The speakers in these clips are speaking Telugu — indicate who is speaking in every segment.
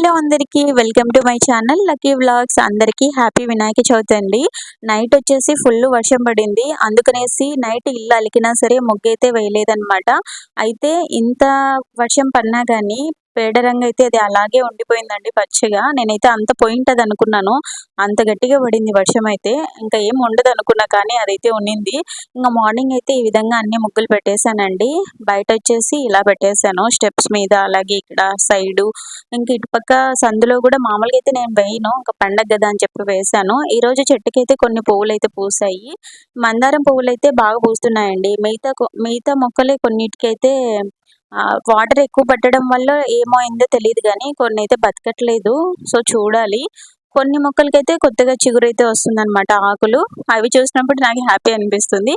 Speaker 1: హలో అందరికీ welcome to my channel. Lucky vlogs అందరికీ హ్యాపీ వినాయక చవితి అండి. నైట్ వచ్చేసి ఫుల్ వర్షం పడింది. అందుకనేసి నైట్ ఇల్లు అలికినా సరే ముగ్గైతే వేయలేదన్నమాట. అయితే ఇంత వర్షం పడినా కానీ పేడ రంగు అయితే అది అలాగే ఉండిపోయిందండి పచ్చిగా. నేనైతే అంత పోయింటది అనుకున్నాను. అంత గట్టిగా పడింది వర్షం అయితే. ఇంకా ఏం ఉండదు అనుకున్నా కానీ అదైతే ఉన్నింది. ఇంకా మార్నింగ్ అయితే ఈ విధంగా అన్ని ముగ్గులు పెట్టేశానండి. బయట వచ్చేసి ఇలా పెట్టేశాను. స్టెప్స్ మీద అలాగే ఇక్కడ సైడు. ఇంకా ఇటుపక్క సందులో కూడా మామూలుగా అయితే నేను వేయను. ఇంకా పండగ కదా అని చెప్పి వేశాను. ఈ రోజు చెట్టుకైతే కొన్ని పువ్వులు అయితే పూసాయి మందారం పువ్వులు అయితే బాగా పూస్తున్నాయండి. మిగతా మిగతా మొక్కలే కొన్నిటికైతే వాటర్ ఎక్కువ పట్టడం వల్ల ఏమో అయిందో తెలియదు కానీ కొన్ని అయితే బతకట్లేదు. సో చూడాలి. కొన్ని మొక్కలకైతే కొత్తగా చిగురైతే వస్తుందన్నమాట ఆకులు. అవి చూసినప్పుడు నాకు హ్యాపీ అనిపిస్తుంది.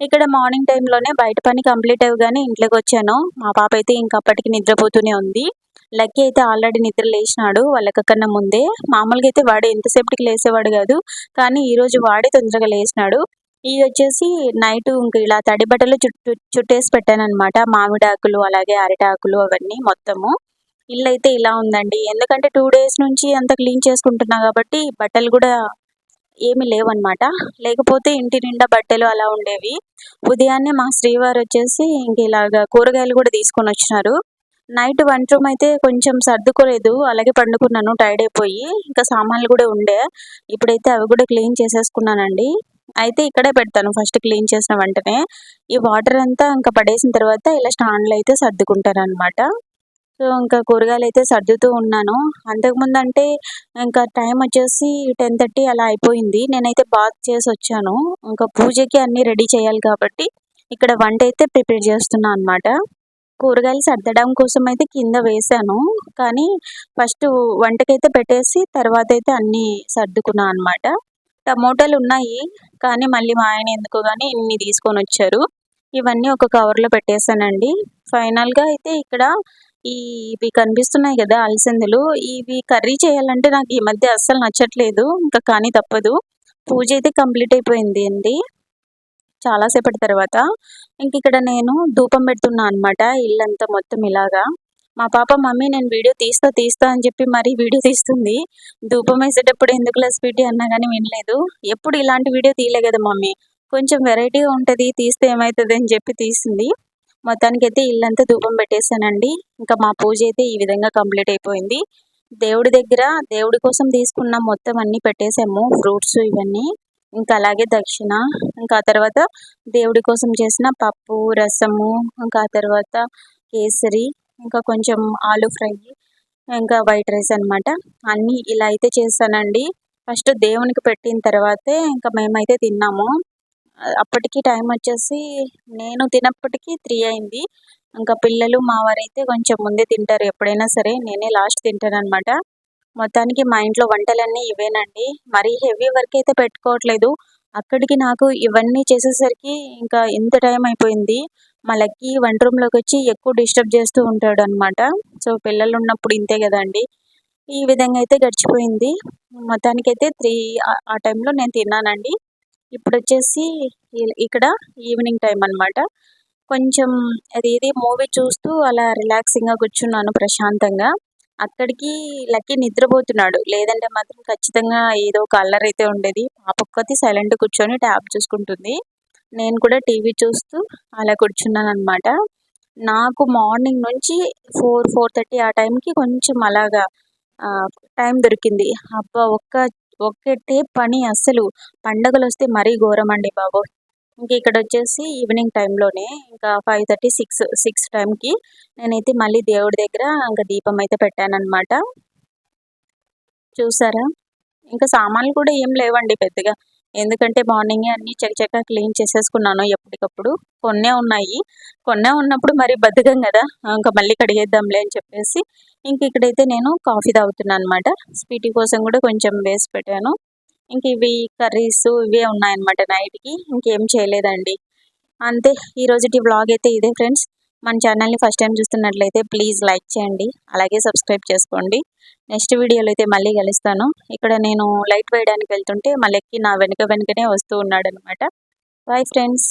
Speaker 1: ఇక్కడ మార్నింగ్ టైంలోనే బయట పని కంప్లీట్ అవ్వగానే ఇంట్లోకి వచ్చాను. మా పాప అయితే ఇంకా అప్పటికి నిద్రపోతూనే ఉంది. లక్కీ అయితే ఆల్రెడీ నిద్ర లేచినాడు వాళ్ళకన్నా ముందే. మామూలుగా అయితే వాడు ఎంతసేపటికి లేసేవాడు కాదు కానీ ఈరోజు వాడే తొందరగా లేచినాడు. ఇది వచ్చేసి నైట్ ఇంక ఇలా తడి బట్టలు చుట్టూ చుట్టేసి పెట్టాను మామిడాకులు అలాగే అరిటాకులు అవన్నీ మొత్తము. ఇల్లు అయితే ఇలా ఉందండి. ఎందుకంటే టూ డేస్ నుంచి అంత క్లీన్ చేసుకుంటున్నా కాబట్టి బట్టలు కూడా ఏమి లేవన్నమాట. లేకపోతే ఇంటి నిండా బట్టలు అలా ఉండేవి. ఉదయాన్నే మా శ్రీవారు వచ్చేసి ఇంక ఇలాగా కూరగాయలు కూడా తీసుకొని వచ్చినారు. నైట్ వంట రూమ్ అయితే కొంచెం సర్దుకోలేదు. అలాగే పండుకున్నాను టైర్డ్ అయిపోయి. ఇంకా సామాన్లు కూడా ఉండే. ఇప్పుడైతే అవి కూడా క్లీన్ చేసేసుకున్నానండి. అయితే ఇక్కడే పెడతాను. ఫస్ట్ క్లీన్ చేసిన వెంటనే ఈ వాటర్ అంతా ఇంకా పడేసిన తర్వాత ఇలా స్టాండ్లో అయితే సర్దుకుంటాను అనమాట సో ఇంకా కూరగాయలు అయితే సర్దుతూ ఉన్నాను. అంతకుముందు అంటే ఇంకా టైం వచ్చేసి టెన్ థర్టీ అలా అయిపోయింది. నేనైతే బాత్ చేసి వచ్చాను. ఇంకా పూజకి అన్నీ రెడీ చేయాలి కాబట్టి ఇక్కడ వంట అయితే ప్రిపేర్ చేస్తున్నాను అనమాట కూరగాయలు సర్దడం కోసం అయితే కింద వేసాను కానీ ఫస్ట్ వంటకైతే పెట్టేసి తర్వాత అయితే అన్నీ సర్దుకున్నాను అనమాట టమోటాలు ఉన్నాయి కానీ మళ్ళీ మా ఆయన ఎందుకు కానీ ఇన్ని తీసుకొని వచ్చారు. ఇవన్నీ ఒక కవర్లో పెట్టేశానండి. ఫైనల్గా అయితే ఇక్కడ ఈ ఇవి కనిపిస్తున్నాయి కదా అలసందులు. ఇవి కర్రీ చేయాలంటే నాకు ఈ మధ్య అస్సలు నచ్చట్లేదు ఇంకా కానీ తప్పదు. పూజ అయితే కంప్లీట్ అయిపోయింది అండి. చాలాసేపటి తర్వాత. ఇంక ఇక్కడ నేను ధూపం పెడుతున్నా అనమాట ఇల్లంతా మొత్తం ఇలాగా. మా పాప మమ్మీ నేను వీడియో తీస్తా తీస్తా అని చెప్పి మరీ వీడియో తీస్తుంది. ధూపం వేసేటప్పుడు ఎందుకు స్వీటీ అన్నా కానీ వినలేదు. ఎప్పుడు ఇలాంటి వీడియో తీయలే కదా మమ్మీ. కొంచెం వెరైటీగా ఉంటుంది తీస్తే ఏమవుతుంది అని చెప్పి తీసింది. మొత్తానికి అయితే ఇల్లంతా ధూపం పెట్టేశానండి. ఇంకా మా పూజ అయితే ఈ విధంగా కంప్లీట్ అయిపోయింది. దేవుడి దగ్గర దేవుడి కోసం తీసుకున్న మొత్తం అన్నీ పెట్టేసాము ఫ్రూట్స్ ఇవన్నీ ఇంకా అలాగే దక్షిణ ఇంకా తర్వాత దేవుడి కోసం చేసిన పప్పు రసము ఇంకా తర్వాత కేసరి ఇంకా కొంచెం ఆలు ఫ్రై ఇంకా వైట్ రైస్ అనమాట అన్నీ ఇలా అయితే చేస్తానండి. ఫస్ట్ దేవునికి పెట్టిన తర్వాతే ఇంకా మేమైతే తిన్నాము. అప్పటికి టైం వచ్చేసి నేను తినప్పటికీ త్రీ అయింది. ఇంకా పిల్లలు మా వారైతే కొంచెం ముందే తింటారు. ఎప్పుడైనా సరే నేనే లాస్ట్ తింటాను అనమాట మొత్తానికి మా ఇంట్లో వంటలన్నీ ఇవేనండి. మరీ హెవీ వర్క్ అయితే పెట్టుకోవట్లేదు. అక్కడికి నాకు ఇవన్నీ చేసేసరికి ఇంకా ఎంత టైం అయిపోయింది. మా లక్కీ వంట రూమ్లోకి వచ్చి ఎక్కువ డిస్టర్బ్ చేస్తూ ఉంటాడు అనమాట సో పిల్లలు ఉన్నప్పుడు ఇంతే కదండి. ఈ విధంగా అయితే గడిచిపోయింది. మొత్తానికైతే త్రీ ఆ టైంలో నేను తిన్నానండి. ఇప్పుడు వచ్చేసి ఇక్కడ ఈవినింగ్ టైం అనమాట కొంచెం అది ఇది మూవీ చూస్తూ అలా రిలాక్సింగ్గా కూర్చున్నాను ప్రశాంతంగా. అక్కడికి లక్కీ నిద్రపోతున్నాడు. లేదంటే మాత్రం ఖచ్చితంగా ఏదో ఒక అల్లరి అయితే ఉండేది. పాప సైలెంట్ కూర్చొని ట్యాబ్ చూసుకుంటుంది. నేను కూడా టీవీ చూస్తూ అలా కూర్చున్నాను అనమాట నాకు మార్నింగ్ నుంచి ఫోర్ ఫోర్ థర్టీ ఆ టైంకి కొంచెం అలాగా టైం దొరికింది. అబ్బా ఒక్క ఒక్కటే పని అస్సలు. పండగలు వస్తే మరీ ఘోరం అండి బాబు. ఇంకా ఇక్కడ వచ్చేసి ఈవినింగ్ టైంలోనే ఇంకా ఫైవ్ థర్టీ సిక్స్ సిక్స్ టైంకి నేనైతే మళ్ళీ దేవుడి దగ్గర ఇంకా దీపం అయితే పెట్టాను చూసారా? ఇంకా సామాన్లు కూడా ఏం లేవండి పెద్దగా. ఎందుకంటే మార్నింగే అన్నీ చకచకా క్లీన్ చేసేసుకున్నాను ఎప్పటికప్పుడు. కొన్నే ఉన్నాయి. కొన్నే ఉన్నప్పుడు మరి బద్దకం కదా. ఇంకా మళ్ళీ కడిగేద్దాంలే అని చెప్పేసి ఇంక ఇక్కడైతే నేను కాఫీ తాగుతున్నాను అనమాట స్వీటీ కోసం కూడా కొంచెం వేసి పెట్టాను. ఇంక ఇవి కర్రీస్ ఇవే ఉన్నాయన్నమాట నైట్కి. ఇంకేం చేయలేదండి. అంతే ఈరోజుటి వ్లాగ్ అయితే ఇదే ఫ్రెండ్స్. మన ఛానల్ని ఫస్ట్ టైం చూస్తున్నట్లయితే ప్లీజ్ లైక్ చేయండి. అలాగే సబ్స్క్రైబ్ చేసుకోండి. నెక్స్ట్ వీడియోలో అయితే మళ్ళీ కలుస్తాను. ఇక్కడ నేను లైట్ వేయడానికి వెళ్తుంటే మళ్ళీ నా వెనుక వెనుకనే వస్తూ ఉన్నాడు అనమాట బాయ్ ఫ్రెండ్స్.